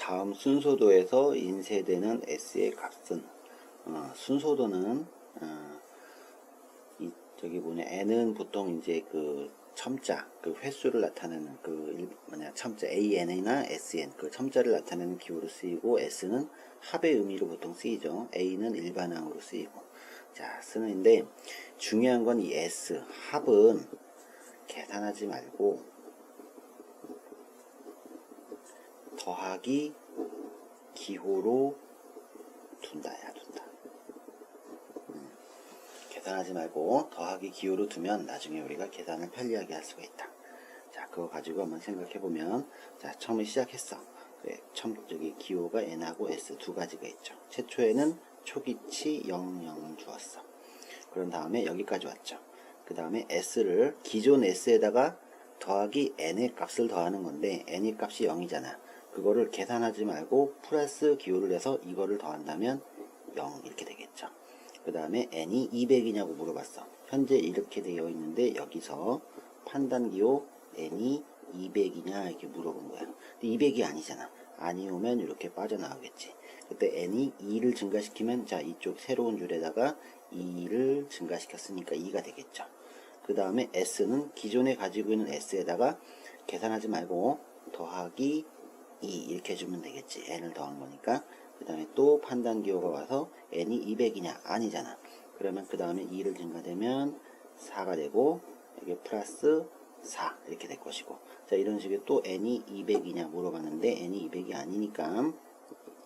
다음 순서도에서 인쇄되는 s의 값은 어, 순서도는 어, 이 저기 뭐냐 n은 보통 이제 그 첨자 그 횟수를 나타내는 그 일- 뭐냐 첨자 an이나 sn 그 첨자를 나타내는 기호로 쓰이고 s는 합의 의미로 보통 쓰이죠. A는 일반항으로 쓰이고. 자 쓰는데 중요한 건 이 s 합은 계산하지 말고 더하기 기호로 둔다야 둔다. 음, 계산하지 말고 더하기 기호로 두면 나중에 우리가 계산을 편리하게 할 수가 있다. 자 그거 가지고 한번 생각해 보면 자 처음에 시작했어. 그래, 처음 저기 기호가 n하고 s 두 가지가 있죠. 최초에는 초기치 0, 0을 주었어. 그런 다음에 여기까지 왔죠. 그 다음에 s를 기존 s에다가 더하기 n의 값을 더하는 건데 n의 값이 0이잖아. 그거를 계산하지 말고 플러스 기호를 해서 이거를 더한다면 0 이렇게 되겠죠. 그 다음에 n이 200이냐고 물어봤어. 현재 이렇게 되어 있는데 여기서 판단 기호 n이 200이냐 이렇게 물어본 거야. 근데 200이 아니잖아. 아니오면 이렇게 빠져나오겠지. 그때 n이 2를 증가시키면 자 이쪽 새로운 줄에다가 2를 증가시켰으니까 2가 되겠죠. 그 다음에 s는 기존에 가지고 있는 s에다가 계산하지 말고 더하기 2 이렇게 해주면 되겠지. n을 더한 거니까. 그 다음에 또 판단 기호가 와서 n이 200이냐? 아니잖아. 그러면 그 다음에 2를 증가되면 4가 되고 이게 플러스 4 이렇게 될 것이고 자 이런 식의 또 n이 200이냐 물어봤는데 n이 200이 아니니까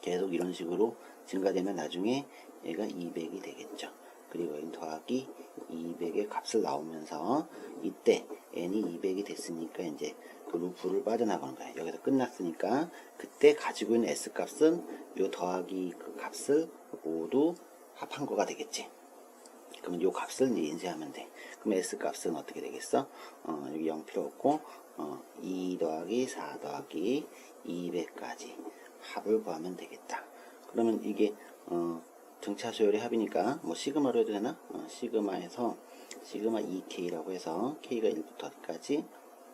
계속 이런 식으로 증가되면 나중에 얘가 200이 되겠죠. 그리고 이 더하기 200의 값을 나오면서 이때 n이 200이 됐으니까 이제 그 루프를 빠져나가는 거야. 여기서 끝났으니까 그때 가지고 있는 s 값은 요 더하기 그 값을 모두 합한 거가 되겠지. 그러면 요 값을 이제 인쇄하면 돼. 그럼 s 값은 어떻게 되겠어? 어, 여기 0 필요 없고 어, 2 더하기 4 더하기 200까지 합을 구하면 되겠다. 그러면 이게 어, 등차 수열의 합이니까 뭐 시그마로 해도 되나? 어, 시그마에서 시그마 2k라고 해서 k가 1부터 어디까지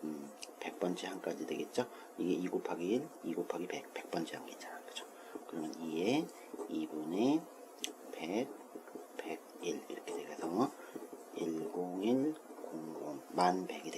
음, 100번째 항까지 되겠죠? 이게 2 곱하기 1, 2 곱하기 100, 100번째 항이잖아. 그죠? 그러면 2에 2분의 100, 101 이렇게 돼서 10100 만 100이